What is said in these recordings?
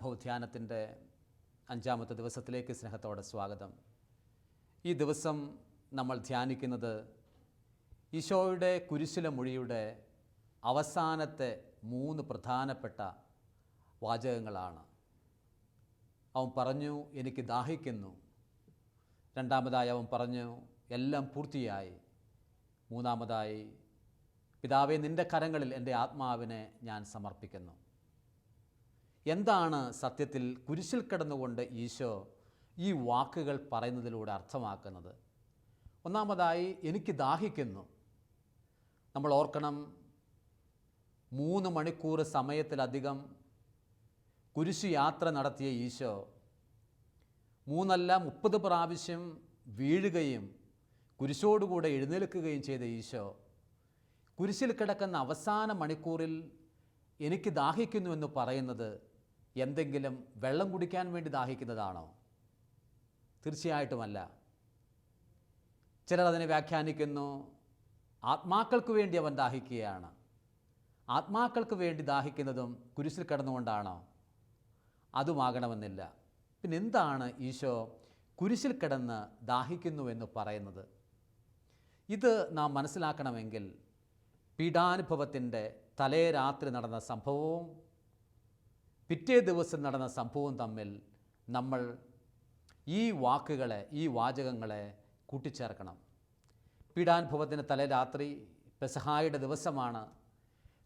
ധ്യാനത്തിന്റെ അഞ്ചാമത്തെ ദിവസത്തിലേക്ക് സ്നേഹത്തോടെ സ്വാഗതം. ഈ ദിവസം നമ്മൾ ധ്യാനിക്കുന്നത് ഈശോയുടെ കുരിശില മൊഴിയുടെ അവസാനത്തെ മൂന്ന് പ്രധാനപ്പെട്ട വാചകങ്ങളാണ്. അവൻ പറഞ്ഞു എനിക്ക് ദാഹിക്കുന്നു. രണ്ടാമതായി അവൻ പറഞ്ഞു എല്ലാം പൂർത്തിയായി. മൂന്നാമതായി പിതാവെ നിന്റെ കരങ്ങളിൽ എന്റെ ആത്മാവിനെ ഞാൻ സമർപ്പിക്കുന്നു. എന്താണ് സത്യത്തിൽ കുരിശിൽ കിടന്നുകൊണ്ട് ഈശോ ഈ വാക്കുകൾ പറയുന്നതിലൂടെ അർത്ഥമാക്കുന്നത്? ഒന്നാമതായി എനിക്ക് ദാഹിക്കുന്നു. നമ്മൾ ഓർക്കണം മൂന്ന് മണിക്കൂർ സമയത്തിലധികം കുരിശു യാത്ര നടത്തിയ ഈശോ മൂന്നല്ല മുപ്പത് പ്രാവശ്യം വീഴുകയും കുരിശോടുകൂടെ എഴുന്നേൽക്കുകയും ചെയ്ത ഈശോ കുരിശിൽ കിടക്കുന്ന അവസാന മണിക്കൂറിൽ എനിക്ക് ദാഹിക്കുന്നു എന്ന് പറയുന്നത് എന്തെങ്കിലും വെള്ളം കുടിക്കാൻ വേണ്ടി ദാഹിക്കുന്നതാണോ? തീർച്ചയായിട്ടുമല്ല. ചിലർ അതിനെ വ്യാഖ്യാനിക്കുന്നു ആത്മാക്കൾക്ക് വേണ്ടി അവൻ ദാഹിക്കുകയാണ്. ആത്മാക്കൾക്ക് വേണ്ടി ദാഹിക്കുന്നതും കുരിശിൽ കിടന്നുകൊണ്ടാണോ? അതുമാകണമെന്നില്ല. പിന്നെ എന്താണ് ഈശോ കുരിശിൽ കിടന്ന് ദാഹിക്കുന്നുവെന്ന് പറയുന്നത്? ഇത് നാം മനസ്സിലാക്കണമെങ്കിൽ പീഡാനുഭവത്തിന്റെ തലേ രാത്രി നടന്ന സംഭവവും പിറ്റേ ദിവസം നടന്ന സംഭവം തമ്മിൽ നമ്മൾ ഈ വാക്കുകളെ ഈ വാചകങ്ങളെ കൂട്ടിച്ചേർക്കണം. പീഡാനുഭവത്തിന് തലേ രാത്രി പെസഹായുടെ ദിവസമാണ്.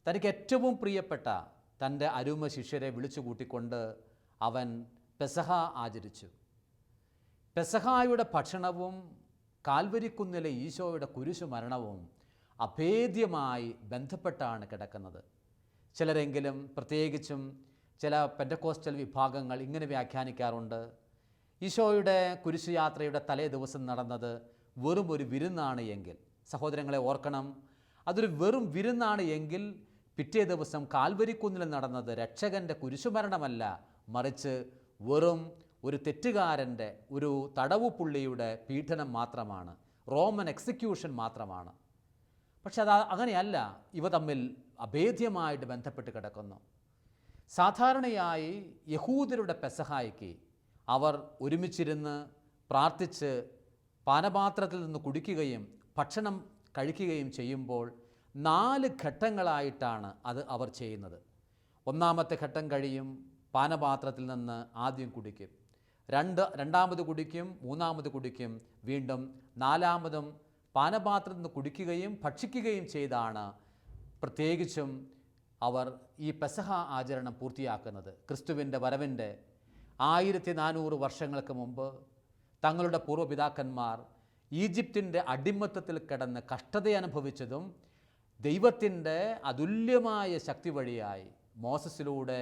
തനിക്ക് ഏറ്റവും പ്രിയപ്പെട്ട തന്റെ അരുമ ശിഷ്യരെ വിളിച്ചു കൂട്ടിക്കൊണ്ട് അവൻ പെസഹ ആചരിച്ചു. പെസഹായുടെ ഭക്ഷണവും കാൽവരിക്കുന്നിലെ ഈശോയുടെ കുരിശു മരണവും അഭേദ്യമായി ബന്ധപ്പെട്ടാണ് കിടക്കുന്നത്. ചിലരെങ്കിലും പ്രത്യേകിച്ചും ചില പെന്റക്കോസ്റ്റൽ വിഭാഗങ്ങൾ ഇങ്ങനെ വ്യാഖ്യാനിക്കാറുണ്ട്. ഈശോയുടെ കുരിശുയാത്രയുടെ തലേ ദിവസം നടന്നത് വെറും ഒരു വിരുന്നാണ് എങ്കിൽ. സഹോദരങ്ങളെ ഓർക്കണം അതൊരു വെറും വിരുന്നാണ് എങ്കിൽ പിറ്റേ ദിവസം കാൽവരിക്കുന്നിൽ നടന്നത് രക്ഷകന്റെ കുരിശുമരണമല്ല മറിച്ച് വെറും ഒരു തെറ്റുകാരന്റെ ഒരു തടവുപുള്ളിയുടെ പീഡനം മാത്രമാണ് റോമൻ എക്സിക്യൂഷൻ മാത്രമാണ്. പക്ഷെ അത് അങ്ങനെയല്ല ഇവ തമ്മിൽ അഭേദ്യമായിട്ട് ബന്ധപ്പെട്ട് കിടക്കുന്നു. സാധാരണയായി യഹൂദരുടെ പെസഹായിക്ക് അവർ ഒരുമിച്ചിരുന്ന് പ്രാർത്ഥിച്ച് പാനപാത്രത്തിൽ നിന്ന് കുടിക്കുകയും ഭക്ഷണം കഴിക്കുകയും ചെയ്യുമ്പോൾ നാല് ഘട്ടങ്ങളായിട്ടാണ് അത് അവർ ചെയ്യുന്നത്. ഒന്നാമത്തെ ഘട്ടം കഴിയും പാനപാത്രത്തിൽ നിന്ന് ആദ്യം കുടിക്കും. രണ്ട് രണ്ടാമത് കുടിക്കും മൂന്നാമത് കുടിക്കും. വീണ്ടും നാലാമതും പാനപാത്രത്തിൽ നിന്ന് കുടിക്കുകയും ഭക്ഷിക്കുകയും ചെയ്താണ്. പ്രത്യേകിച്ചും അവർ ഈ പെസഹ ആചരണം പൂർത്തിയാക്കുന്നത്. ക്രിസ്തുവിന്റെ വരവിന്റെ ആയിരത്തി നാനൂറ് വർഷങ്ങൾക്ക് മുമ്പ് തങ്ങളുടെ പൂർവപിതാക്കന്മാർ ഈജിപ്തിന്റെ അടിമത്തത്തിൽ കിടന്ന് കഷ്ടത അനുഭവിച്ചതും ദൈവത്തിന്റെ അതുല്യമായ ശക്തി വഴിയായി മോസസിലൂടെ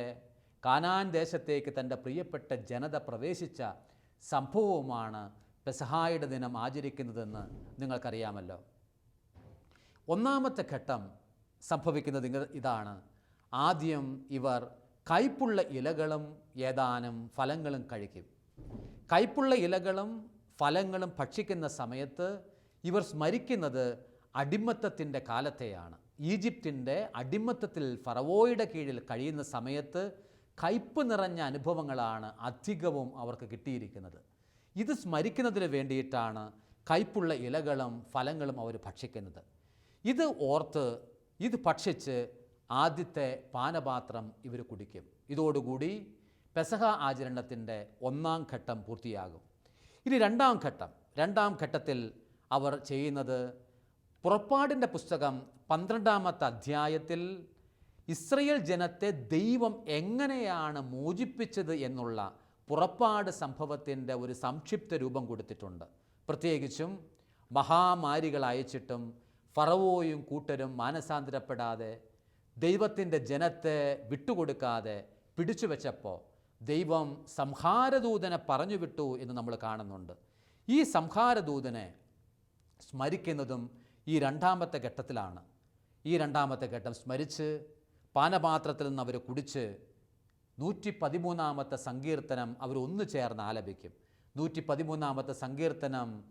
കാനാൻ ദേശത്തേക്ക് തന്റെ പ്രിയപ്പെട്ട ജനത പ്രവേശിച്ച സംഭവവുമാണ് പെസഹായുടെ ദിനം ആചരിക്കുന്നതെന്ന് നിങ്ങൾക്കറിയാമല്ലോ. ഒന്നാമത്തെ ഘട്ടം സംഭവിക്കുന്നത് ഇതാണ്. ആദ്യം ഇവർ കയ്പുള്ള ഇലകളും ഏതാനും ഫലങ്ങളും കഴിക്കും. കയ്പുള്ള ഇലകളും ഫലങ്ങളും ഭക്ഷിക്കുന്ന സമയത്ത് ഇവർ സ്മരിക്കുന്നത് അടിമത്തത്തിന്റെ കാലത്തെയാണ്. ഈജിപ്തിന്റെ അടിമത്തത്തിൽ ഫറവോയുടെ കീഴിൽ കഴിയുന്ന സമയത്ത് കയ്പ് നിറഞ്ഞ അനുഭവങ്ങളാണ് അധികവും അവർക്ക് കിട്ടിയിരിക്കുന്നത്. ഇത് സ്മരിക്കുന്നതിന് വേണ്ടിയിട്ടാണ് കയ്പുള്ള ഇലകളും ഫലങ്ങളും അവർ ഭക്ഷിക്കുന്നത്. ഇത് ഓർത്ത് ഇത് ഭക്ഷിച്ച് ആദ്യത്തെ പാനപാത്രം ഇവർ കുടിക്കും. ഇതോടുകൂടി പെസഹ ആചരണത്തിന്റെ ഒന്നാം ഘട്ടം പൂർത്തിയാകും. ഇനി രണ്ടാം ഘട്ടം. രണ്ടാം ഘട്ടത്തിൽ അവർ ചെയ്യുന്നത് പുറപ്പാടിന്റെ പുസ്തകം പന്ത്രണ്ടാമത്തെ അധ്യായത്തിൽ ഇസ്രയേൽ ജനത്തെ ദൈവം എങ്ങനെയാണ് മോചിപ്പിച്ചത് എന്നുള്ള പുറപ്പാട് സംഭവത്തിന്റെ ഒരു സംക്ഷിപ്ത രൂപം കൊടുത്തിട്ടുണ്ട്. പ്രത്യേകിച്ചും മഹാമാരികൾ അയച്ചിട്ടും ഫറവോയും കൂട്ടരും മാനസാന്തരപ്പെടാതെ ദൈവത്തിന്റെ ജനത്തെ വിട്ടുകൊടുക്കാതെ പിടിച്ചു വെച്ചപ്പോൾ ദൈവം സംഹാരദൂതനെ പറഞ്ഞു വിട്ടു എന്ന് നമ്മൾ കാണുന്നുണ്ട്. ഈ സംഹാരദൂതനെ സ്മരിക്കുന്നതും ഈ രണ്ടാമത്തെ ഘട്ടത്തിലാണ്. ഈ രണ്ടാമത്തെ ഘട്ടം സ്മരിച്ച് പാനപാത്രത്തിൽ നിന്ന് അവർ കുടിച്ച് നൂറ്റി പതിമൂന്നാമത്തെ സങ്കീർത്തനം അവർ ഒന്ന് ചേർന്ന് ആലപിക്കും. നൂറ്റി പതിമൂന്നാമത്തെ സങ്കീർത്തനം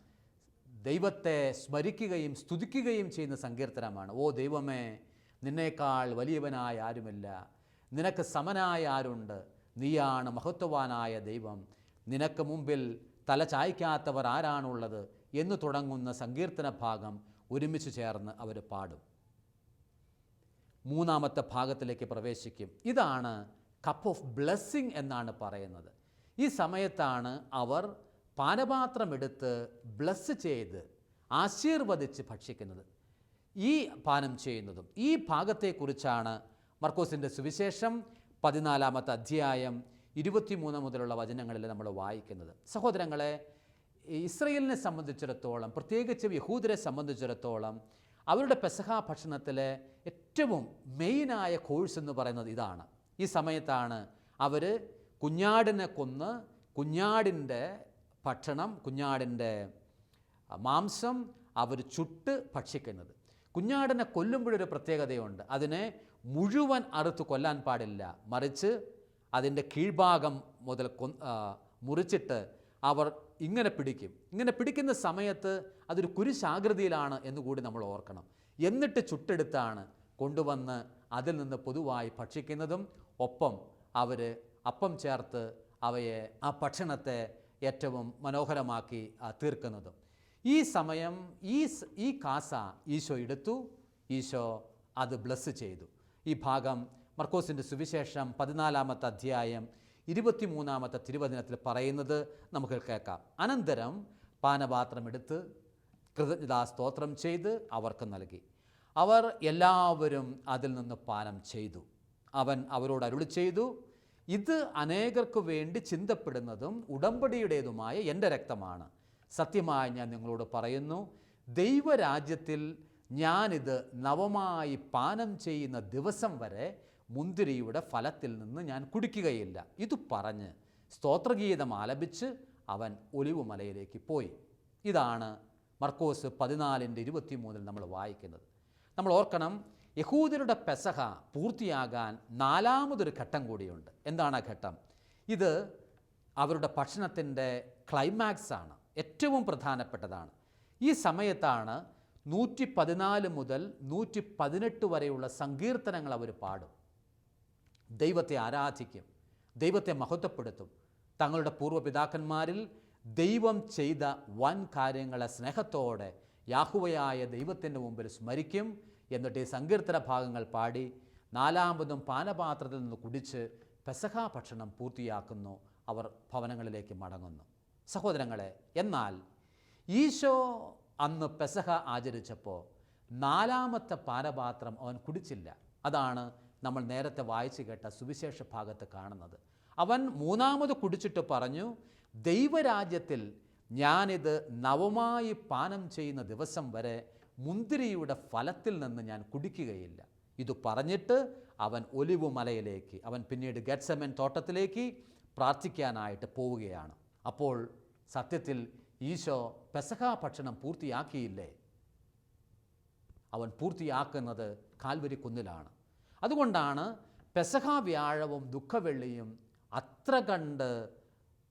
ദൈവത്തെ സ്മരിക്കുകയും സ്തുതിക്കുകയും ചെയ്യുന്ന സങ്കീർത്തനമാണ്. ഓ ദൈവമേ നിന്നേക്കാൾ വലിയവനായ ആരുമില്ല. നിനക്ക് സമനായ ആരുണ്ട്? നീയാണ് മഹത്വവാനായ ദൈവം. നിനക്ക് മുമ്പിൽ തല ചായ്ക്കാത്തവർ ആരാണുള്ളത് എന്ന് തുടങ്ങുന്ന സങ്കീർത്തന ഭാഗം ഒരുമിച്ച് ചേർന്ന് അവർ പാടും. മൂന്നാമത്തെ ഭാഗത്തിലേക്ക് പ്രവേശിക്കും. ഇതാണ് കപ്പ് ഓഫ് ബ്ലെസ്സിങ് എന്നാണ് പറയുന്നത്. ഈ സമയത്താണ് അവർ പാനപാത്രമെടുത്ത് ബ്ലസ് ചെയ്ത് ആശീർവദിച്ച് ഭക്ഷിക്കുന്നത്. ഈ പാനം ചെയ്യുന്നതും ഈ ഭാഗത്തെക്കുറിച്ചാണ് മർക്കോസിന്റെ സുവിശേഷം പതിനാലാമത്തെ അധ്യായം ഇരുപത്തിമൂന്ന് മുതലുള്ള വചനങ്ങളിൽ നമ്മൾ വായിക്കുന്നത്. സഹോദരങ്ങളെ ഇസ്രയേലിനെ സംബന്ധിച്ചിടത്തോളം പ്രത്യേകിച്ച് യഹൂദരെ സംബന്ധിച്ചിടത്തോളം അവരുടെ പെസഹ ഭക്ഷണത്തിലെ ഏറ്റവും മെയിനായ കോഴ്സ് എന്ന് പറയുന്നത് ഇതാണ്. ഈ സമയത്താണ് അവർ കുഞ്ഞാടിനെ കൊന്ന് കുഞ്ഞാടിന്റെ ഭക്ഷണം കുഞ്ഞാടിന്റെ മാംസം അവർ ചുട്ട് ഭക്ഷിക്കുന്നത്. കുഞ്ഞാടിനെ കൊല്ലുമ്പോഴൊരു പ്രത്യേകതയുണ്ട്. അതിനെ മുഴുവൻ അറുത്ത് കൊല്ലാൻ പാടില്ല. മറിച്ച് അതിന്റെ കീഴ്ഭാഗം മുതൽ മുറിച്ചിട്ട് അവർ ഇങ്ങനെ പിടിക്കും. ഇങ്ങനെ പിടിക്കുന്ന സമയത്ത് അതൊരു കുരിശാകൃതിയിലാണ് എന്നുകൂടി നമ്മൾ ഓർക്കണം. എന്നിട്ട് ചുട്ടെടുത്താണ് കൊണ്ടുവന്ന് അതിൽ നിന്ന് പൊതുവായി ഭക്ഷിക്കുന്നതും. ഒപ്പം അവർ അപ്പം ചേർത്ത് അവയെ ആ ഭക്ഷണത്തെ ഏറ്റവും മനോഹരമാക്കി തീർക്കുന്നതും. ഈ സമയം ഈ ഈ കാസ ഈശോ എടുത്തു. ഈശോ അത് ബ്ലസ് ചെയ്തു. ഈ ഭാഗം മർക്കോസിന്റെ സുവിശേഷം പതിനാലാമത്തെ അധ്യായം ഇരുപത്തിമൂന്നാമത്തെ തിരുവചനത്തിൽ പറയുന്നത് നമുക്ക് കേൾക്കാം. അനന്തരം പാനപാത്രം എടുത്ത് കൃതജ്ഞതാ സ്തോത്രം ചെയ്ത് അവർക്ക് നൽകി. അവർ എല്ലാവരും അതിൽ നിന്ന് പാനം ചെയ്തു. അവൻ അവരോട് അരുളി ചെയ്തു ഇത് അനേകർക്ക് വേണ്ടി ചിന്തപ്പെടുന്നതും ഉടമ്പടിയുടേതുമായ എന്റെ രക്തമാണ്. സത്യമായി ഞാൻ നിങ്ങളോട് പറയുന്നു ദൈവരാജ്യത്തിൽ ഞാനിത് നവമായി പാനം ചെയ്യുന്ന ദിവസം വരെ മുന്തിരിയുടെ ഫലത്തിൽ നിന്ന് ഞാൻ കുടിക്കുകയില്ല. ഇത് പറഞ്ഞ് സ്തോത്രഗീതം ആലപിച്ച് അവൻ ഒലിവുമലയിലേക്ക് പോയി. ഇതാണ് മർക്കോസ് പതിനാലിന്റെ ഇരുപത്തി മൂന്നിൽ നമ്മൾ വായിക്കുന്നത്. നമ്മൾ ഓർക്കണം യഹൂദരുടെ പെസഹ പൂർത്തിയാകാൻ നാലാമതൊരു ഘട്ടം കൂടിയുണ്ട്. എന്താണ് ആ ഘട്ടം? ഇത് അവരുടെ ഭക്ഷണത്തിന്റെ ക്ലൈമാക്സ് ആണ് ഏറ്റവും പ്രധാനപ്പെട്ടതാണ്. ഈ സമയത്താണ് നൂറ്റി പതിനാല് മുതൽ നൂറ്റി പതിനെട്ട് വരെയുള്ള സങ്കീർത്തനങ്ങൾ അവർ പാടും. ദൈവത്തെ ആരാധിക്കും ദൈവത്തെ മഹത്വപ്പെടുത്തും. തങ്ങളുടെ പൂർവപിതാക്കന്മാരിൽ ദൈവം ചെയ്ത വൻ കാര്യങ്ങളെ സ്നേഹത്തോടെ യാഹുവയായ ദൈവത്തിന്റെ മുമ്പിൽ സ്മരിക്കും. എന്നിട്ട് ഈ സങ്കീർത്തന ഭാഗങ്ങൾ പാടി നാലാമതും പാനപാത്രത്തിൽ നിന്ന് കുടിച്ച് പെസഹ ഭക്ഷണം പൂർത്തിയാക്കുന്നു. അവർ ഭവനങ്ങളിലേക്ക് മടങ്ങുന്നു. സഹോദരങ്ങളെ എന്നാൽ ഈശോ അന്ന് പെസഹ ആചരിച്ചപ്പോൾ നാലാമത്തെ പാനപാത്രം അവൻ കുടിച്ചില്ല. അതാണ് നമ്മൾ നേരത്തെ വായിച്ചു കേട്ട സുവിശേഷ ഭാഗത്ത് കാണുന്നത്. അവൻ മൂന്നാമത് കുടിച്ചിട്ട് പറഞ്ഞു ദൈവരാജ്യത്തിൽ ഞാനിത് നവമായി പാനം ചെയ്യുന്ന ദിവസം വരെ മുന്തിരിയുടെ ഫലത്തിൽ നിന്ന് ഞാൻ കുടിക്കുകയില്ല. ഇത് പറഞ്ഞിട്ട് അവൻ ഒലിവു മലയിലേക്ക് അവൻ പിന്നീട് ഗഡ്സമൻ തോട്ടത്തിലേക്ക് പ്രാർത്ഥിക്കാനായിട്ട് പോവുകയാണ്. അപ്പോൾ സത്യത്തിൽ ഈശോ പെസഹ ഭക്ഷണം പൂർത്തിയാക്കിയില്ലേ? അവൻ പൂർത്തിയാക്കുന്നത് കാൽവരി കുന്നിലാണ്. അതുകൊണ്ടാണ് പെസഹാ വ്യാഴവും ദുഃഖവെള്ളിയും അത്ര കണ്ട്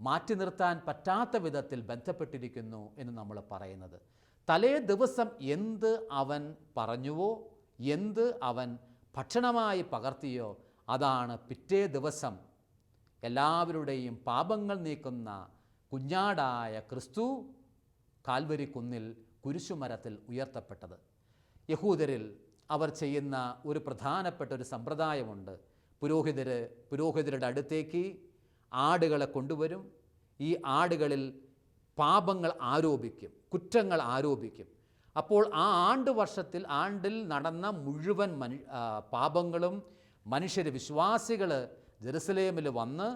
മാറ്റി നിർത്താൻ പറ്റാത്ത വിധത്തിൽ ബന്ധപ്പെട്ടിരിക്കുന്നു എന്ന് നമ്മൾ പറയുന്നത്. തലേ ദിവസം എന്ത് അവൻ പറഞ്ഞുവോ എന്ത് അവൻ ഭക്ഷണമായി പകർത്തിയോ അതാണ് പിറ്റേ ദിവസം എല്ലാവരുടെയും പാപങ്ങൾ നീക്കുന്ന കുഞ്ഞാടായ ക്രിസ്തു കാൽവരി കുന്നിൽ കുരിശുമരത്തിൽ ഉയർത്തപ്പെട്ടത്. യഹൂദരിൽ അവർ ചെയ്യുന്ന ഒരു പ്രധാനപ്പെട്ട ഒരു സമ്പ്രദായമുണ്ട്. പുരോഹിതർ പുരോഹിതരുടെ അടുത്തേക്ക് ആടുകളെ കൊണ്ടുവരും. ഈ ആടുകളിൽ പാപങ്ങൾ ആരോപിക്കും കുറ്റങ്ങൾ ആരോപിക്കും. അപ്പോൾ ആ ആണ്ട് വർഷത്തിൽ ആണ്ടിൽ നടന്ന മുഴുവൻ മനു പാപങ്ങളും മനുഷ്യർ വിശ്വാസികൾ ജെറുസലേമിൽ വന്ന്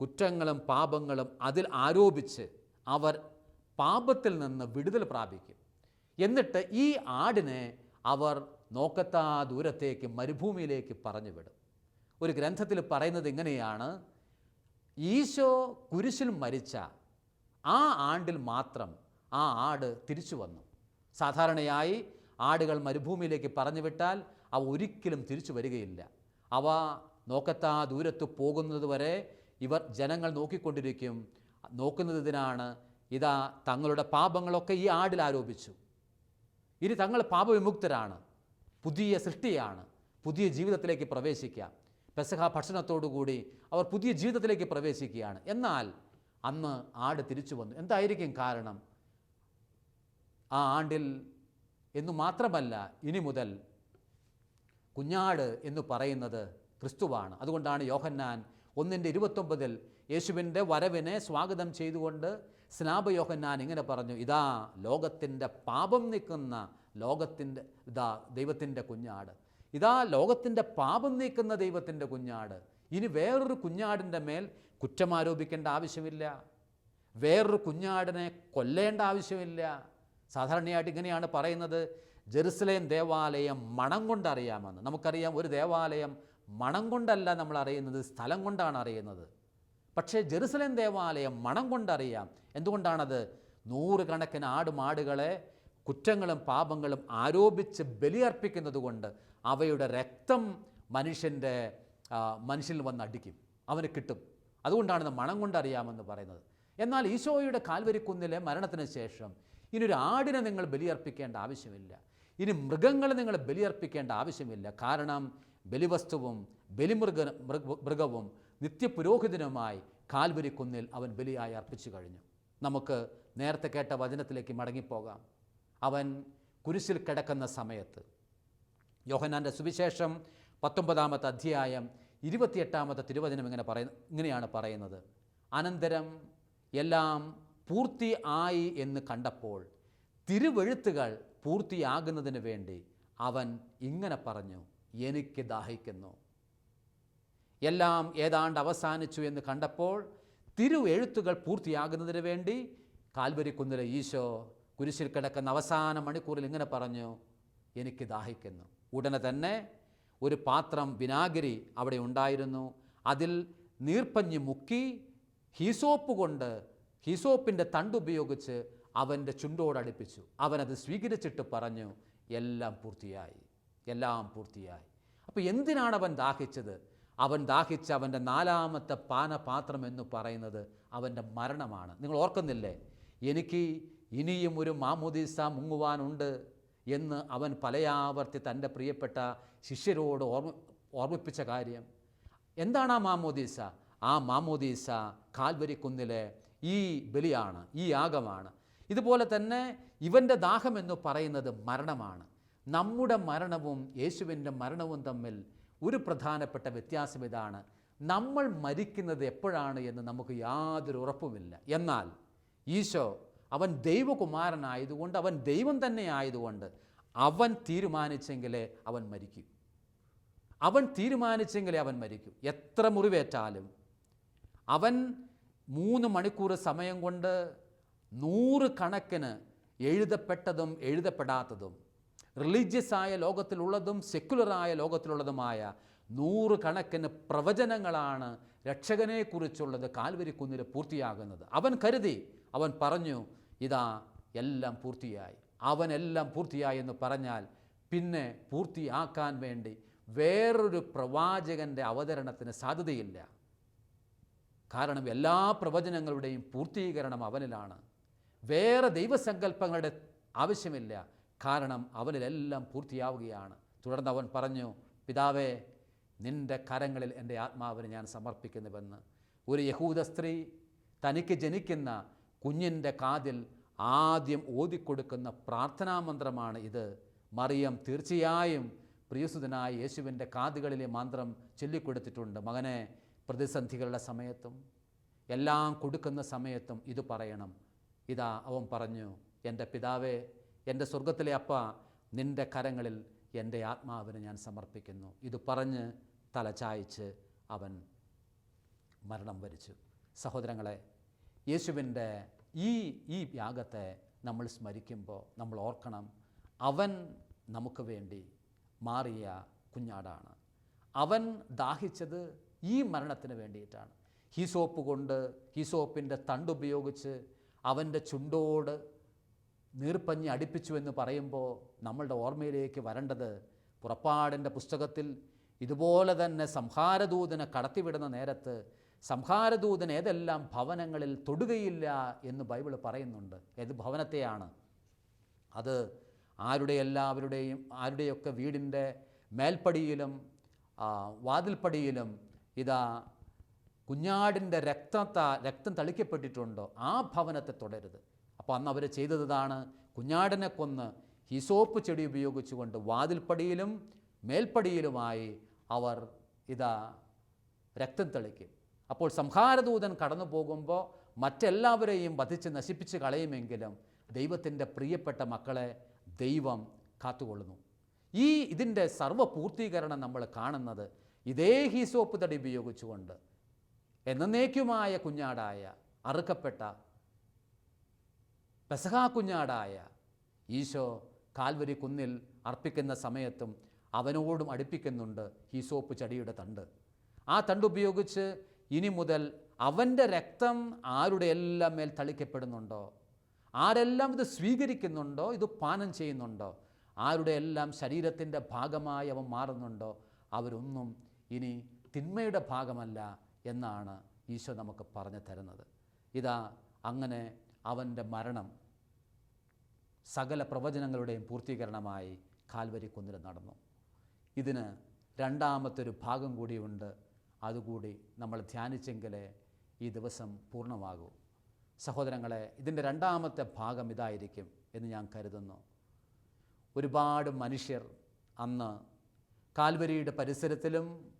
കുറ്റങ്ങളും പാപങ്ങളും അതിൽ ആരോപിച്ച് അവർ പാപത്തിൽ നിന്ന് വിടുതൽ പ്രാപിക്കും. എന്നിട്ട് ഈ ആടിനെ അവർ നോക്കത്താ ദൂരത്തേക്ക് മരുഭൂമിയിലേക്ക് പറഞ്ഞു വിടും. ഒരു ഗ്രന്ഥത്തിൽ പറയുന്നത് ഇങ്ങനെയാണ്. ഈശോ കുരിശിൽ മരിച്ച ആ ആണ്ടിൽ മാത്രം ആ ആട് തിരിച്ചു വന്നു. സാധാരണയായി ആടുകൾ മരുഭൂമിയിലേക്ക് പറഞ്ഞു വിട്ടാൽ അവ ഒരിക്കലും തിരിച്ചു വരികയില്ല. അവ നോക്കത്താ ദൂരത്ത് പോകുന്നത് വരെ ഇവർ ജനങ്ങൾ നോക്കിക്കൊണ്ടിരിക്കും. നോക്കുന്നതിനാണ് ഇതാ തങ്ങളുടെ പാപങ്ങളൊക്കെ ഈ ആടിൽ ആരോപിച്ചു. ഇനി തങ്ങൾ പാപവിമുക്തരാണ്. പുതിയ സൃഷ്ടിയാണ്. പുതിയ ജീവിതത്തിലേക്ക് പ്രവേശിക്കാം പെസഹ ഭക്ഷണത്തോടുകൂടി അവർ പുതിയ ജീവിതത്തിലേക്ക് പ്രവേശിക്കുകയാണ്. എന്നാൽ അന്ന് ആട് തിരിച്ചു വന്നു. എന്തായിരിക്കും കാരണം? ആ ആണ്ടിൽ എന്നു മാത്രമല്ല ഇനി മുതൽ കുഞ്ഞാട് എന്ന് പറയുന്നത് ക്രിസ്തുവാണ്. അതുകൊണ്ടാണ് യോഹന്നാൻ ഒന്നിന്റെ ഇരുപത്തൊമ്പതിൽ യേശുവിന്റെ വരവിനെ സ്വാഗതം ചെയ്തുകൊണ്ട് സ്നാപയോഹൻ യോഹന്നാൻ ഇങ്ങനെ പറഞ്ഞു ഇതാ ലോകത്തിന്റെ പാപം നീക്കുന്ന ലോകത്തിന്റെ ഇതാ ദൈവത്തിന്റെ കുഞ്ഞാട്. ഇതാ ലോകത്തിന്റെ പാപം നീക്കുന്ന ദൈവത്തിന്റെ കുഞ്ഞാട്. ഇനി വേറൊരു കുഞ്ഞാടിന്റെ മേൽ കുറ്റം ആരോപിക്കേണ്ട ആവശ്യമില്ല. വേറൊരു കുഞ്ഞാടിനെ കൊല്ലേണ്ട ആവശ്യമില്ല. സാധാരണയായിട്ട് ഇങ്ങനെയാണ് പറയുന്നത്. ജെറുസലേം ദേവാലയം മണം കൊണ്ടറിയാമെന്ന്. നമുക്കറിയാം ഒരു ദേവാലയം മണം കൊണ്ടല്ല നമ്മൾ അറിയുന്നത് സ്ഥലം കൊണ്ടാണ് അറിയുന്നത്. പക്ഷേ ജെറുസലേം ദേവാലയം മണം കൊണ്ടറിയാം. എന്തുകൊണ്ടാണത്? നൂറുകണക്കിന് ആടുമാടുകളെ കുറ്റങ്ങളും പാപങ്ങളും ആരോപിച്ച് ബലിയർപ്പിക്കുന്നത് കൊണ്ട് അവയുടെ രക്തം മനുഷ്യന്റെ മനുഷ്യനിൽ വന്ന് അടിക്കും. അവന് കിട്ടും. അതുകൊണ്ടാണ് മണം കൊണ്ടറിയാമെന്ന് പറയുന്നത്. എന്നാൽ ഈശോയുടെ കാൽവരിക്കുന്നിലെ മരണത്തിന് ശേഷം ഇനി ഒരു ആടിനെ നിങ്ങൾ ബലിയർപ്പിക്കേണ്ട ആവശ്യമില്ല. ഇനി മൃഗങ്ങളെ നിങ്ങൾ ബലിയർപ്പിക്കേണ്ട ആവശ്യമില്ല. കാരണം ബലിവസ്തുവും ബലിമൃഗ മൃഗ മൃഗവും നിത്യപുരോഹിതനുമായി കാൽവരിക്കുന്നിൽ അവൻ ബലിയായി അർപ്പിച്ചു കഴിഞ്ഞു. നമുക്ക് നേരത്തെ കേട്ട വചനത്തിലേക്ക് മടങ്ങിപ്പോകാം. അവൻ കുരിശിൽ കിടക്കുന്ന സമയത്ത് യോഹനാന്റെ സുവിശേഷം പത്തൊമ്പതാമത്തെ അധ്യായം ഇരുപത്തിയെട്ടാമത്തെ തിരുവചനം ഇങ്ങനെ പറയുന്ന ഇങ്ങനെയാണ് പറയുന്നത്. അനന്തരം എല്ലാം പൂർത്തി ആയി എന്ന് കണ്ടപ്പോൾ തിരുവെഴുത്തുകൾ പൂർത്തിയാകുന്നതിന് വേണ്ടി അവൻ ഇങ്ങനെ പറഞ്ഞു. എനിക്ക് ദാഹിക്കുന്നു. എല്ലാം ഏതാണ്ട് അവസാനിച്ചു എന്ന് കണ്ടപ്പോൾ തിരുവെഴുത്തുകൾ പൂർത്തിയാകുന്നതിന് വേണ്ടി കാൽവരിക്കുന്നിലെ ഈശോ കുരിശിൽ കിടക്കുന്ന അവസാന മണിക്കൂറിൽ ഇങ്ങനെ പറഞ്ഞു എനിക്ക് ദാഹിക്കുന്നു. ഉടനെ തന്നെ ഒരു പാത്രം വിനാഗിരി അവിടെ ഉണ്ടായിരുന്നു. അതിൽ നീർപ്പഞ്ഞ് മുക്കി ഹീസോപ്പ് കൊണ്ട് ഹീസോപ്പിന്റെ തണ്ടുപയോഗിച്ച് അവന്റെ ചുണ്ടോടടുപ്പിച്ചു. അവനത് സ്വീകരിച്ചിട്ട് പറഞ്ഞു എല്ലാം പൂർത്തിയായി. എല്ലാം പൂർത്തിയായി. അപ്പോൾ എന്തിനാണ് അവൻ ദാഹിച്ചത്? അവൻ ദാഹിച്ച അവന്റെ നാലാമത്തെ പാനപാത്രം എന്ന് പറയുന്നത് അവന്റെ മരണമാണ്. നിങ്ങൾ ഓർക്കുന്നില്ലേ? എനിക്ക് ഇനിയും ഒരു മാമുദീസ മുങ്ങുവാനുണ്ട് എന്ന് അവൻ പലയാവർത്തി തന്റെ പ്രിയപ്പെട്ട ശിഷ്യരോട് ഓർമ്മ ഓർമ്മിപ്പിച്ച കാര്യം. എന്താണ് ആ മാമോദീസ? ആ മാമോദീസ കാൽവരിക്കുന്നിലെ ഈ ബലിയാണ് ഈ യാഗമാണ്. ഇതുപോലെ തന്നെ ഇവന്റെ ദാഹം എന്ന് പറയുന്നത് മരണമാണ്. നമ്മുടെ മരണവും യേശുവിന്റെ മരണവും തമ്മിൽ ഒരു പ്രധാനപ്പെട്ട വ്യത്യാസം ഇതാണ്. നമ്മൾ മരിക്കുന്നത് എപ്പോഴാണ് എന്ന് നമുക്ക് യാതൊരു ഉറപ്പുമില്ല. എന്നാൽ ഈശോ അവൻ ദൈവകുമാരനായതുകൊണ്ട് അവൻ ദൈവം തന്നെ ആയതുകൊണ്ട് അവൻ തീരുമാനിച്ചെങ്കിലേ അവൻ മരിക്കൂ. അവൻ തീരുമാനിച്ചെങ്കിലേ അവൻ മരിക്കൂ. എത്ര മുറിവേറ്റാലും അവൻ മൂന്ന് മണിക്കൂർ സമയം കൊണ്ട് നൂറ് കണക്കിന് എഴുതപ്പെട്ടതും എഴുതപ്പെടാത്തതും റിലീജിയസ് ആയ ലോകത്തിലുള്ളതും സെക്കുലറായ ലോകത്തിലുള്ളതുമായ നൂറുകണക്കിന് പ്രവചനങ്ങളാണ് രക്ഷകനെക്കുറിച്ചുള്ളത് കാൽവരിക്കുന്നിൽ പൂർത്തിയാകുന്നത്. അവൻ കരുതി അവൻ പറഞ്ഞു ഇതാ എല്ലാം പൂർത്തിയായി. അവനെല്ലാം പൂർത്തിയായി എന്ന് പറഞ്ഞാൽ പിന്നെ പൂർത്തിയാക്കാൻ വേണ്ടി വേറൊരു പ്രവാചകന്റെ അവതരണത്തിന് സാധ്യതയില്ല. കാരണം എല്ലാ പ്രവചനങ്ങളുടെയും പൂർത്തീകരണം അവനിലാണ്. വേറെ ദൈവസങ്കല്പങ്ങളുടെ ആവശ്യമില്ല. കാരണം അവനിലെല്ലാം പൂർത്തിയാവുകയാണ്. തുടർന്ന് അവൻ പറഞ്ഞു പിതാവേ നിന്റെ കരങ്ങളിൽ എന്റെ ആത്മാവിനെ ഞാൻ സമർപ്പിക്കുന്നുവെന്ന്. ഒരു യഹൂദ സ്ത്രീ തനിക്ക് ജനിക്കുന്ന കുഞ്ഞിന്റെ കാതിൽ ആദ്യം ഓതിക്കൊടുക്കുന്ന പ്രാർത്ഥനാമന്ത്രമാണ് ഇത്. മറിയം തീർച്ചയായും പ്രിയസുതനായ യേശുവിന്റെ കാതുകളിലെ മന്ത്രം ചൊല്ലിക്കൊടുത്തിട്ടുണ്ട്. മകനെ പ്രതിസന്ധികളുടെ സമയത്തും എല്ലാം കൊടുക്കുന്ന സമയത്തും ഇത് പറയണം. ഇതാ അവൻ പറഞ്ഞു എന്റെ പിതാവേ എന്റെ സ്വർഗത്തിലെ അപ്പ നിന്റെ കരങ്ങളിൽ എന്റെ ആത്മാവിനെ ഞാൻ സമർപ്പിക്കുന്നു. ഇത് പറഞ്ഞ് തല ചായ്ച്ച് അവൻ മരണം വരിച്ചു. സഹോദരങ്ങളെ യേശുവിന്റെ ഈ ഈ യാഗത്തെ നമ്മൾ സ്മരിക്കുമ്പോൾ നമ്മൾ ഓർക്കണം അവൻ നമുക്ക് വേണ്ടി മാറിയ കുഞ്ഞാടാണ്. അവൻ ദാഹിച്ചത് ഈ മരണത്തിന് വേണ്ടിയിട്ടാണ്. ഹീസോപ്പ് കൊണ്ട് ഹീസോപ്പിന്റെ തണ്ടുപയോഗിച്ച് അവന്റെ ചുണ്ടോട് നീർപ്പഞ്ഞി അടുപ്പിച്ചു എന്ന് പറയുമ്പോൾ നമ്മളുടെ ഓർമ്മയിലേക്ക് വരേണ്ടത് പുറപ്പാടിന്റെ പുസ്തകത്തിൽ ഇതുപോലെ തന്നെ സംഹാരദൂതനെ കടത്തിവിടുന്ന നേരത്ത് സംഹാരദൂതൻ ഏതെല്ലാം ഭവനങ്ങളിൽ തൊടുകയില്ല എന്ന് ബൈബിൾ പറയുന്നുണ്ട്. ഏത് ഭവനത്തെയാണ്? അത് ആരുടെ എല്ലാവരുടെയും ആരുടെയൊക്കെ വീടിന്റെ മേൽപ്പടിയിലും വാതിൽപ്പടിയിലും ഇതാ കുഞ്ഞാടിന്റെ രക്തത്താ രക്തം തളിക്കപ്പെട്ടിട്ടുണ്ടോ? ആ ഭവനത്തെ തുടരുത്. അപ്പോൾ അന്ന് അവർ ചെയ്തതാണ് കുഞ്ഞാടിനെ കൊന്ന് ഹിസോപ്പ് ചെടി ഉപയോഗിച്ചുകൊണ്ട് വാതിൽപ്പടിയിലും മേൽപ്പടിയിലുമായി അവർ ഇതാ രക്തം തെളിക്കും. അപ്പോൾ സംഹാരദൂതൻ കടന്നു പോകുമ്പോൾ മറ്റെല്ലാവരെയും വധിച്ച് നശിപ്പിച്ച് കളയുമെങ്കിലും ദൈവത്തിന്റെ പ്രിയപ്പെട്ട മക്കളെ ദൈവം കാത്തുകൊള്ളുന്നു. ഈ ഇതിന്റെ സർവപൂർത്തീകരണം നമ്മൾ കാണുന്നത് ഇതേ ഹീസോപ്പ് തടി ഉപയോഗിച്ചുകൊണ്ട് എന്നേക്കുമായ കുഞ്ഞാടായ അറുക്കപ്പെട്ട പെസഹാ കുഞ്ഞാടായ ഈശോ കാൽവരി കുന്നിൽ അർപ്പിക്കുന്ന സമയത്തും അവനോടും അടുപ്പിക്കുന്നുണ്ട് ഹീസോപ്പ് ചടിയുടെ തണ്ട്. ആ തണ്ട് ഉപയോഗിച്ച് ഇനി മുതൽ അവന്റെ രക്തം ആരുടെ എല്ലാം മേൽ തളിക്കപ്പെടുന്നുണ്ടോ? ആരെല്ലാം ഇത് സ്വീകരിക്കുന്നുണ്ടോ? ഇത് പാനം ചെയ്യുന്നുണ്ടോ? ആരുടെ എല്ലാം ശരീരത്തിന്റെ ഭാഗമായി അവൻ മാറുന്നുണ്ടോ? അവരൊന്നും ഇനി തിന്മയുടെ ഭാഗമല്ല എന്നാണ് ഈശോ നമുക്ക് പറഞ്ഞു തരുന്നത്. ഇതാ അങ്ങനെ അവന്റെ മരണം സകല പ്രവചനങ്ങളുടെയും പൂർത്തീകരണമായി കാൽവരി കുന്നിൽ നടന്നു. ഇതിന് രണ്ടാമത്തെ ഒരു ഭാഗം കൂടിയുണ്ട്. അതുകൂടി നമ്മൾ ധ്യാനിച്ചെങ്കിലേ ഈ ദിവസം പൂർണമാകൂ. സഹോദരങ്ങളെ ഇതിന്റെ രണ്ടാമത്തെ ഭാഗം ഇതായിരിക്കും എന്ന് ഞാൻ കരുതുന്നു. ഒരുപാട് മനുഷ്യർ അന്ന് കാൽവരിയുടെ പരിസരത്തിലും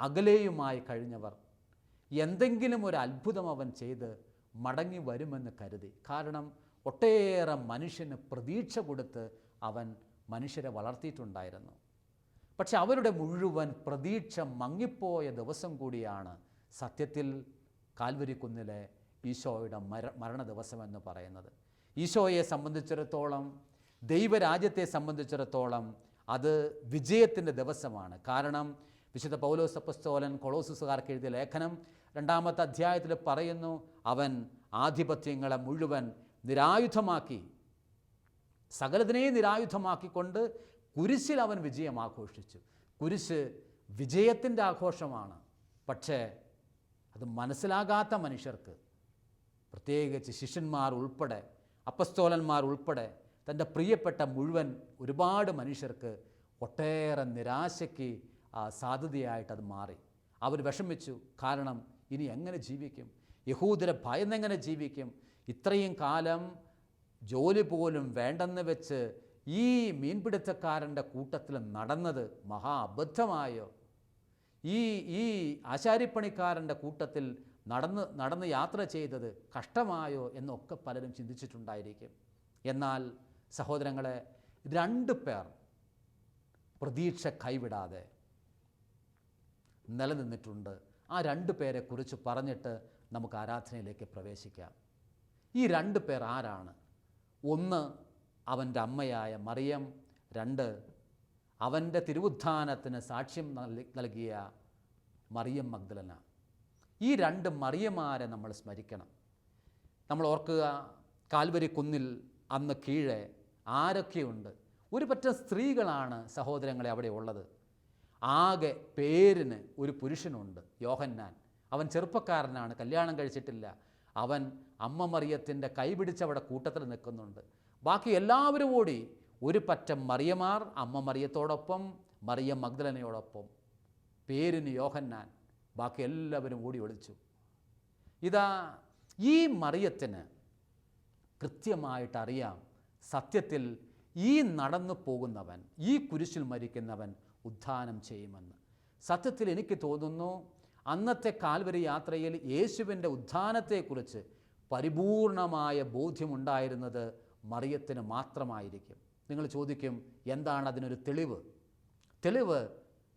അകലെയുമായി കഴിഞ്ഞവർ എന്തെങ്കിലും ഒരു അത്ഭുതം അവൻ ചെയ്ത് മടങ്ങി വരുമെന്ന് കരുതി. കാരണം ഒട്ടേറെ മനുഷ്യന് പ്രതീക്ഷ കൊടുത്ത് അവൻ മനുഷ്യരെ വളർത്തിയിട്ടുണ്ടായിരുന്നു. പക്ഷെ അവരുടെ മുഴുവൻ പ്രതീക്ഷ മങ്ങിപ്പോയ ദിവസം കൂടിയാണ് സത്യത്തിൽ കാൽവരിക്കുന്നിലെ ഈശോയുടെ മര മരണ ദിവസം എന്ന് പറയുന്നത്. ഈശോയെ സംബന്ധിച്ചിടത്തോളം ദൈവരാജ്യത്തെ സംബന്ധിച്ചിടത്തോളം അത് വിജയത്തിന്റെ ദിവസമാണ്. കാരണം വിശുദ്ധ പൗലോസ് അപ്പസ്തോലൻ കൊളോസുസുകാർക്ക് എഴുതിയ ലേഖനം രണ്ടാമത്തെ അധ്യായത്തിൽ പറയുന്നു അവൻ ആധിപത്യങ്ങളെ മുഴുവൻ നിരായുധമാക്കി. സകലതിനെയും നിരായുധമാക്കിക്കൊണ്ട് കുരിശിൽ അവൻ വിജയം ആഘോഷിച്ചു. കുരിശ് വിജയത്തിന്റെ ആഘോഷമാണ്. പക്ഷേ അത് മനസ്സിലാകാത്ത മനുഷ്യർക്ക് പ്രത്യേകിച്ച് ശിഷ്യന്മാർ ഉൾപ്പെടെ അപ്പസ്തോലന്മാർ ഉൾപ്പെടെ തന്റെ പ്രിയപ്പെട്ട മുഴുവൻ ഒരുപാട് മനുഷ്യർക്ക് ഒട്ടേറെ നിരാശയ്ക്ക് സാധ്യതയായിട്ട് അത് മാറി. അവർ വിഷമിച്ചു. കാരണം ഇനി എങ്ങനെ ജീവിക്കും? യഹൂദരെ ഭയന്നെങ്ങനെ ജീവിക്കും? ഇത്രയും കാലം ജോലി പോലും വേണ്ടെന്ന് വെച്ച് ഈ മീൻപിടുത്തക്കാരന്റെ കൂട്ടത്തിൽ നടന്നത് മഹാ അബദ്ധമായോ ഈ ഈ ആശാരിപ്പണിക്കാരന്റെ കൂട്ടത്തിൽ നടന്ന് നടന്ന് യാത്ര ചെയ്തത് കഷ്ടമായോ എന്നൊക്കെ പലരും ചിന്തിച്ചിട്ടുണ്ടായിരിക്കും. എന്നാൽ സഹോദരങ്ങളെ രണ്ട് പേർ പ്രതീക്ഷ കൈവിടാതെ നിലനിന്നിട്ടുണ്ട്. ആ രണ്ട് പേരെ കുറിച്ച് പറഞ്ഞിട്ട് നമുക്ക് ആരാധനയിലേക്ക് പ്രവേശിക്കാം. ഈ രണ്ട് പേർ ആരാണ്? ഒന്ന് അവന്റെ അമ്മയായ മറിയം രണ്ട് അവന്റെ തിരുവുത്ഥാനത്തിന് സാക്ഷ്യം നൽകി- നൽകിയ മറിയം മഗ്ദലന. ഈ രണ്ട് മറിയമാരെ നമ്മൾ സ്മരിക്കണം. നമ്മൾ ഓർക്കുക കാൽവരി കുന്നിൽ അന്ന് കീഴെ ആരൊക്കെയുണ്ട്? ഒരു പറ്റ സ്ത്രീകളാണ് സഹോദരങ്ങളെ അവിടെ ഉള്ളത്. ആകെ പേരിന് ഒരു പുരുഷനുണ്ട് യോഹന്നാൻ. അവൻ ചെറുപ്പക്കാരനാണ് കല്യാണം കഴിച്ചിട്ടില്ല. അവൻ അമ്മ മറിയത്തിന്റെ കൈപിടിച്ചവിടെ കൂട്ടത്തിൽ നിൽക്കുന്നുണ്ട്. ബാക്കി എല്ലാവരും ഓടി ഒരു പറ്റം മറിയമാർ അമ്മ മറിയത്തോടൊപ്പം മറിയ മഗ്ദലനയോടൊപ്പം. പേരിന് യോഹന്നാൻ. ബാക്കി എല്ലാവരും ഓടി ഒളിച്ചു. ഇതാ ഈ മറിയത്തിന് കൃത്യമായിട്ട് അറിയാം സത്യത്തിൽ ഈ നടന്നു പോകുന്നവൻ ഈ കുരിശിൽ മരിക്കുന്നവൻ ഉദ്ധാനം ചെയ്യുമെന്ന്. സത്യത്തിൽ എനിക്ക് തോന്നുന്നു അന്നത്തെ കാൽവരി യാത്രയിൽ യേശുവിന്റെ ഉദ്ധാനത്തെക്കുറിച്ച് പരിപൂർണമായ ബോധ്യമുണ്ടായിരുന്നത് മറിയത്തിന് മാത്രമായിരിക്കും. നിങ്ങൾ ചോദിക്കും എന്താണ് അതിനൊരു തെളിവ്? തെളിവ്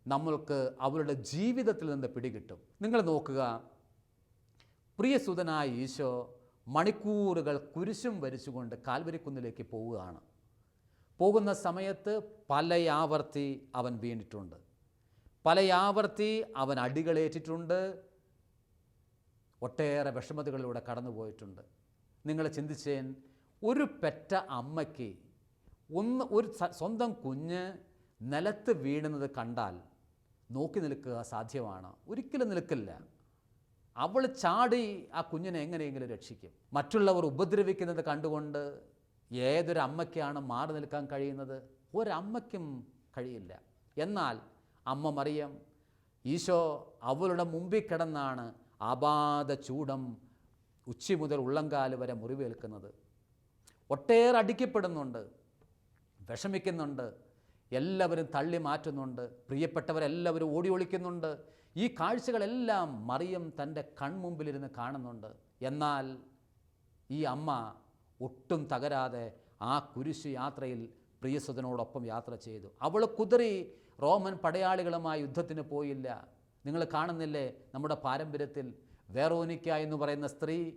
നമ്മൾക്ക് അവരുടെ ജീവിതത്തിൽ നിന്ന് പിടികിട്ടും. നിങ്ങൾ നോക്കുക പ്രിയസുതനായ ഈശോ മണിക്കൂറുകൾ കുരിശും വരിച്ചുകൊണ്ട് കാൽവരിക്കുന്നിലേക്ക് പോവുകയാണ്. പോകുന്ന സമയത്ത് പലയാവർത്തി അവൻ വീണിട്ടുണ്ട്. പലയാവർത്തി അവൻ അടികളേറ്റിട്ടുണ്ട്. ഒട്ടേറെ വിഷമതകളിലൂടെ കടന്നുപോയിട്ടുണ്ട് നിങ്ങൾ ചിന്തിച്ചേൻ ഒരു പെറ്റ അമ്മയ്ക്ക് ഒന്ന് ഒരു സ്വന്തം കുഞ്ഞ് നിലത്ത് വീഴുന്നത് കണ്ടാൽ നോക്കി നിൽക്കുക സാധ്യമാണ്. ഒരിക്കലും നിൽക്കില്ല. അവൾ ചാടി ആ കുഞ്ഞിനെ എങ്ങനെയെങ്കിലും രക്ഷിക്കും. മറ്റുള്ളവർ ഉപദ്രവിക്കുന്നത് കണ്ടുകൊണ്ട് ഏതൊരു അമ്മയ്ക്കാണ് മാറി നിൽക്കാൻ കഴിയുന്നത്? ഒരമ്മയ്ക്കും കഴിയില്ല. എന്നാൽ അമ്മ മറിയം ഈശോ അവളുടെ മുമ്പിൽ കിടന്നാണ് ആപാത ചൂടം ഉച്ചി മുതൽ ഉള്ളംകാൽ വരെ മുറിവേൽക്കുന്നത്. ഒട്ടേറെ അടിക്കപ്പെടുന്നുണ്ട്. വിഷമിക്കുന്നുണ്ട്. എല്ലാവരും തള്ളി മാറ്റുന്നുണ്ട്. പ്രിയപ്പെട്ടവരെല്ലാവരും ഓടി ഒളിക്കുന്നുണ്ട്. ഈ കാഴ്ചകളെല്ലാം മറിയം തന്റെ കൺമുമ്പിലിരുന്ന് കാണുന്നുണ്ട്. എന്നാൽ ഈ അമ്മ ഒട്ടും തകരാതെ ആ കുരിശ് യാത്രയിൽ പ്രിയസുതനോടൊപ്പം യാത്ര ചെയ്തു. അവൾ കുതിറി റോമൻ പടയാളികളുമായി യുദ്ധത്തിന് പോയില്ല. നിങ്ങൾ കാണുന്നില്ലേ നമ്മുടെ പാരമ്പര്യത്തിൽ വേറോനിക്ക എന്ന് പറയുന്ന സ്ത്രീ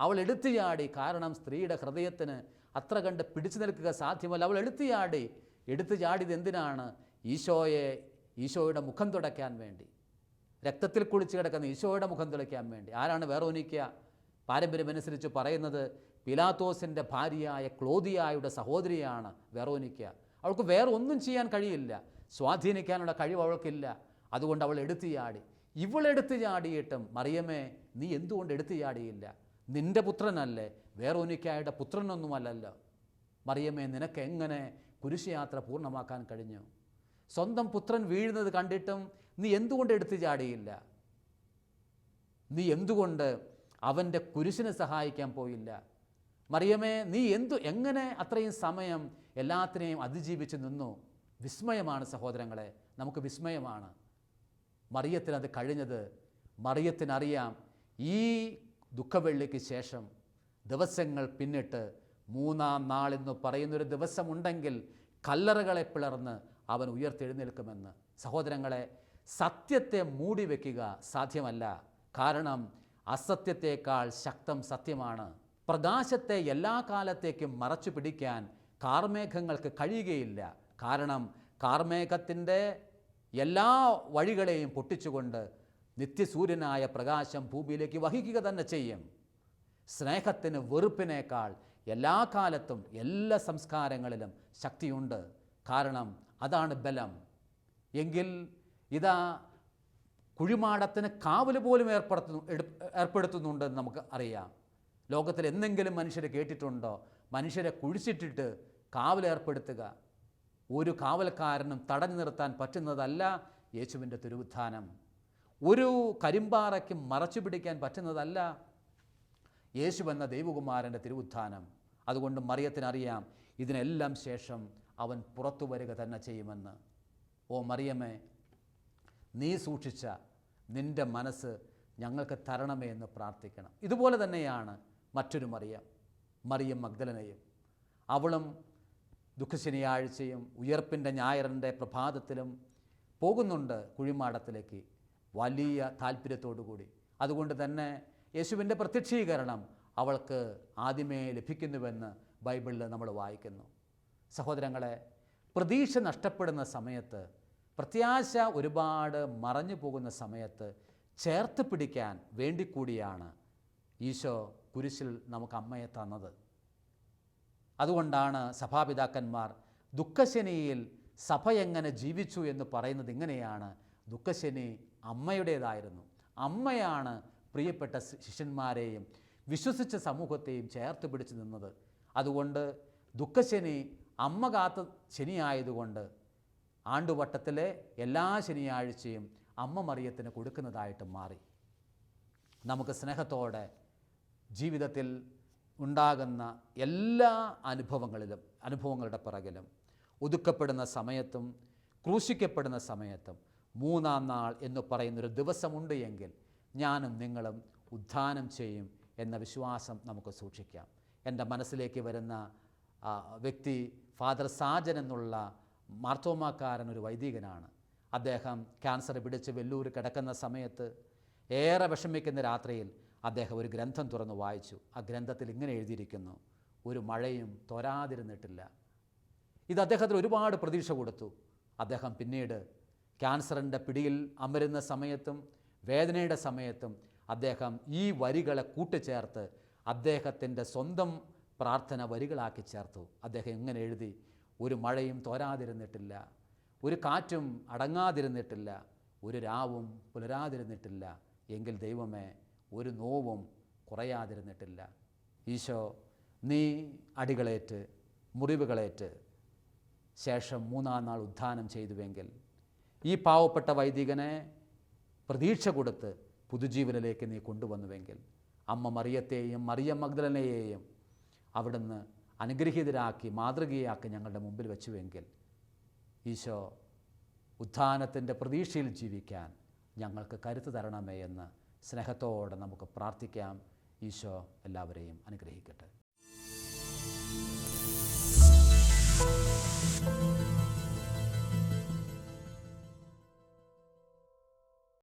അവൾ എടുത്തുചാടി കാരണം സ്ത്രീയുടെ ഹൃദയത്തിന് അത്ര കണ്ട് പിടിച്ചു നിൽക്കുക സാധ്യമല്ല. അവൾ എടുത്തുചാടി. എടുത്തു ചാടിയത് എന്തിനാണ്? ഈശോയെ ഈശോയുടെ മുഖം തുടയ്ക്കാൻ വേണ്ടി. രക്തത്തിൽ കുളിച്ച് കിടക്കുന്ന ഈശോയുടെ മുഖം തുളയ്ക്കാൻ വേണ്ടി. ആരാണ് വേറോനിക്ക? പാരമ്പര്യമനുസരിച്ച് പറയുന്നത് പിലാത്തോസിന്റെ ഭാര്യയായ ക്ലോദിയായുടെ സഹോദരിയാണ് വെറോനിക്ക. അവൾക്ക് വേറെ ഒന്നും ചെയ്യാൻ കഴിയില്ല. സ്വാധീനിക്കാനുള്ള കഴിവ് അവൾക്കില്ല. അതുകൊണ്ട് അവൾ എടുത്തു ചാടി. ഇവളെടുത്ത് ചാടിയിട്ടും മറിയമേ നീ എന്തുകൊണ്ട് എടുത്തു ചാടിയില്ല? നിന്റെ പുത്രനല്ലേ വേറൊനിക്കായുടെ പുത്രനൊന്നുമല്ലല്ലോ. മറിയമേ നിനക്ക് എങ്ങനെ കുരിശയാത്ര പൂർണമാക്കാൻ കഴിഞ്ഞു? സ്വന്തം പുത്രൻ വീഴുന്നത് കണ്ടിട്ടും നീ എന്തുകൊണ്ട് എടുത്തു ചാടിയില്ല? നീ എന്തുകൊണ്ട് അവന്റെ കുരിശിനെ സഹായിക്കാൻ പോയില്ല? മറിയമേ നീ എന്തു എങ്ങനെ അത്രയും സമയം എല്ലാത്തിനെയും അതിജീവിച്ച് നിന്നു? വിസ്മയമാണ് സഹോദരങ്ങളെ നമുക്ക് വിസ്മയമാണ്. മറിയത്തിന് അത് കഴിഞ്ഞത് മറിയത്തിനറിയാം. ഈ ദുഃഖവെള്ളിക്ക് ശേഷം ദിവസങ്ങൾ പിന്നിട്ട് മൂന്നാം നാളെന്ന് പറയുന്നൊരു ദിവസമുണ്ടെങ്കിൽ കല്ലറകളെ പിളർന്ന് അവൻ ഉയർത്തെഴുന്നേൽക്കുമെന്ന്. സഹോദരങ്ങളെ സത്യത്തെ മൂടി വയ്ക്കുക സാധ്യമല്ല. കാരണം അസത്യത്തേക്കാൾ ശക്തം സത്യമാണ്. പ്രകാശത്തെ എല്ലാ കാലത്തേക്കും മറച്ചു പിടിക്കാൻ കാർമേഘങ്ങൾക്ക് കഴിയുകയില്ല. കാരണം കാർമേഘത്തിന്റെ എല്ലാ വഴികളെയും പൊട്ടിച്ചുകൊണ്ട് നിത്യസൂര്യനായ പ്രകാശം ഭൂമിയിലേക്ക് വഹിക്കുക തന്നെ ചെയ്യും. സ്നേഹത്തിന് വെറുപ്പിനേക്കാൾ എല്ലാ കാലത്തും എല്ലാ സംസ്കാരങ്ങളിലും ശക്തിയുണ്ട്. കാരണം അതാണ് ബലം. എങ്കിൽ ഇതാ കുഴിമാടത്തിന് കാവൽ പോലും ഏർപ്പെടുത്തുന്നു ഏർപ്പെടുത്തുന്നുണ്ട് നമുക്ക് അറിയാം. ലോകത്തിൽ എന്തെങ്കിലും മനുഷ്യരെ കേട്ടിട്ടുണ്ടോ? മനുഷ്യരെ കുഴിച്ചിട്ടിട്ട് കാവലേർപ്പെടുത്തുക ഒരു കാവൽക്കാരനും തടഞ്ഞു നിർത്താൻ പറ്റുന്നതല്ല യേശുവിന്റെ തിരുവുത്ഥാനം. ഒരു കരിമ്പാറയ്ക്കും മറച്ചു പിടിക്കാൻ പറ്റുന്നതല്ല യേശു എന്ന ദൈവകുമാരന്റെ തിരുവുത്ഥാനം. അതുകൊണ്ട് മറിയത്തിനറിയാം ഇതിനെല്ലാം ശേഷം അവൻ പുറത്തു വരിക തന്നെ ചെയ്യുമെന്ന്. ഓ മറിയമ്മേ നീ സൂക്ഷിച്ച നിന്റെ മനസ്സ് ഞങ്ങൾക്ക് തരണമേ എന്ന് പ്രാർത്ഥിക്കണം. ഇതുപോലെ തന്നെയാണ് മറ്റൊരു മറിയം മറിയം മഗ്ദലനയും. അവളും ദുഃഖശനിയാഴ്ചയും ഉയർപ്പിന്റെ ഞായറിന്റെ പ്രഭാതത്തിലും പോകുന്നുണ്ട് കുഴിമാടത്തിലേക്ക് വലിയ താല്പര്യത്തോടുകൂടി. അതുകൊണ്ട് തന്നെ യേശുവിന്റെ പ്രത്യക്ഷീകരണം അവൾക്ക് ആദ്യമേ ലഭിക്കുന്നുവെന്ന് ബൈബിളിൽ നമ്മൾ വായിക്കുന്നു. സഹോദരങ്ങളെ പ്രതീക്ഷ നഷ്ടപ്പെടുന്ന സമയത്ത് പ്രത്യാശ ഒരുപാട് മറഞ്ഞു പോകുന്ന സമയത്ത് ചേർത്ത് പിടിക്കാൻ വേണ്ടിക്കൂടിയാണ് ഈശോ കുരിശിൽ നമുക്ക് അമ്മയെ തന്നത്. അതുകൊണ്ടാണ് സഭാപിതാക്കന്മാർ ദുഃഖശനിയിൽ സഭ എങ്ങനെ ജീവിച്ചു എന്ന് പറയുന്നത് ഇങ്ങനെയാണ്. ദുഃഖശനി അമ്മയുടേതായിരുന്നു. അമ്മയാണ് പ്രിയപ്പെട്ട ശിഷ്യന്മാരെയും വിശ്വസിച്ച സമൂഹത്തെയും ചേർത്ത് പിടിച്ചു നിന്നത്. അതുകൊണ്ട് ദുഃഖശനി അമ്മ കാത്ത ശനിയായതുകൊണ്ട് ആണ്ടുവട്ടത്തിലെ എല്ലാ ശനിയാഴ്ചയും അമ്മ മറിയത്തിന് കൊടുക്കുന്നതായിട്ട് മാറി. നമുക്ക് സ്നേഹത്തോടെ ജീവിതത്തിൽ ഉണ്ടാകുന്ന എല്ലാ അനുഭവങ്ങളിലും അനുഭവങ്ങളുടെ പിറകിലും ഒതുക്കപ്പെടുന്ന സമയത്തും ക്രൂശിക്കപ്പെടുന്ന സമയത്തും മൂന്നാം നാൾ എന്ന് പറയുന്നൊരു ദിവസമുണ്ട് എങ്കിൽ ഞാനും നിങ്ങളും ഉദ്ധാനം ചെയ്യും എന്ന വിശ്വാസം നമുക്ക് സൂക്ഷിക്കാം. എന്റെ മനസ്സിലേക്ക് വരുന്ന വ്യക്തി ഫാദർ സാജൻ എന്നുള്ള മാർത്തോമാക്കാരൻ ഒരു വൈദികനാണ്. അദ്ദേഹം ക്യാൻസർ പിടിച്ച് വെല്ലൂർ കിടക്കുന്ന സമയത്ത് ഏറെ വിഷമിക്കുന്ന രാത്രിയിൽ അദ്ദേഹം ഒരു ഗ്രന്ഥം തുറന്ന് വായിച്ചു. ആ ഗ്രന്ഥത്തിൽ ഇങ്ങനെ എഴുതിയിരിക്കുന്നു ഒരു മഴയും തൊരാതിരുന്നിട്ടില്ല. ഇത് അദ്ദേഹത്തിന് ഒരുപാട് പ്രതീക്ഷ കൊടുത്തു. അദ്ദേഹം പിന്നീട് ക്യാൻസറിന്റെ പിടിയിൽ അമരുന്ന സമയത്തും വേദനയുടെ സമയത്തും അദ്ദേഹം ഈ വരികളെ കൂട്ടിച്ചേർത്ത് അദ്ദേഹത്തിന്റെ സ്വന്തം പ്രാർത്ഥന വരികളാക്കി ചേർത്തു. അദ്ദേഹം ഇങ്ങനെ എഴുതി ഒരു മഴയും തോരാതിരുന്നിട്ടില്ല ഒരു കാറ്റും അടങ്ങാതിരുന്നിട്ടില്ല ഒരു രാവും പുലരാതിരുന്നിട്ടില്ല എങ്കിൽ ദൈവമേ ഒരു നോവും കുറയാതിരുന്നിട്ടില്ല. ഈശോ നീ അടികളേറ്റ് മുറിവുകളേറ്റ് ശേഷം മൂന്നാം നാൾ ഉദ്ധാനം ചെയ്തുവെങ്കിൽ ഈ പാവപ്പെട്ട വൈദികനെ പ്രതീക്ഷ കൊടുത്ത് പുതുജീവനിലേക്ക് നീ കൊണ്ടുവന്നുവെങ്കിൽ അമ്മ മറിയത്തെയും മറിയ മഗ്ദലനെയും അവിടുന്ന് അനുഗ്രഹീതരാക്കി മാതൃകയാക്കി ഞങ്ങളുടെ മുമ്പിൽ വെച്ചുവെങ്കിൽ ഈശോ ഉത്ഥാനത്തിന്റെ പ്രതീക്ഷയിൽ ജീവിക്കാൻ ഞങ്ങൾക്ക് കരുത്ത് തരണമേ എന്ന് സ്നേഹത്തോടെ നമുക്ക് പ്രാർത്ഥിക്കാം. ഈശോ എല്ലാവരെയും അനുഗ്രഹിക്കട്ടെ.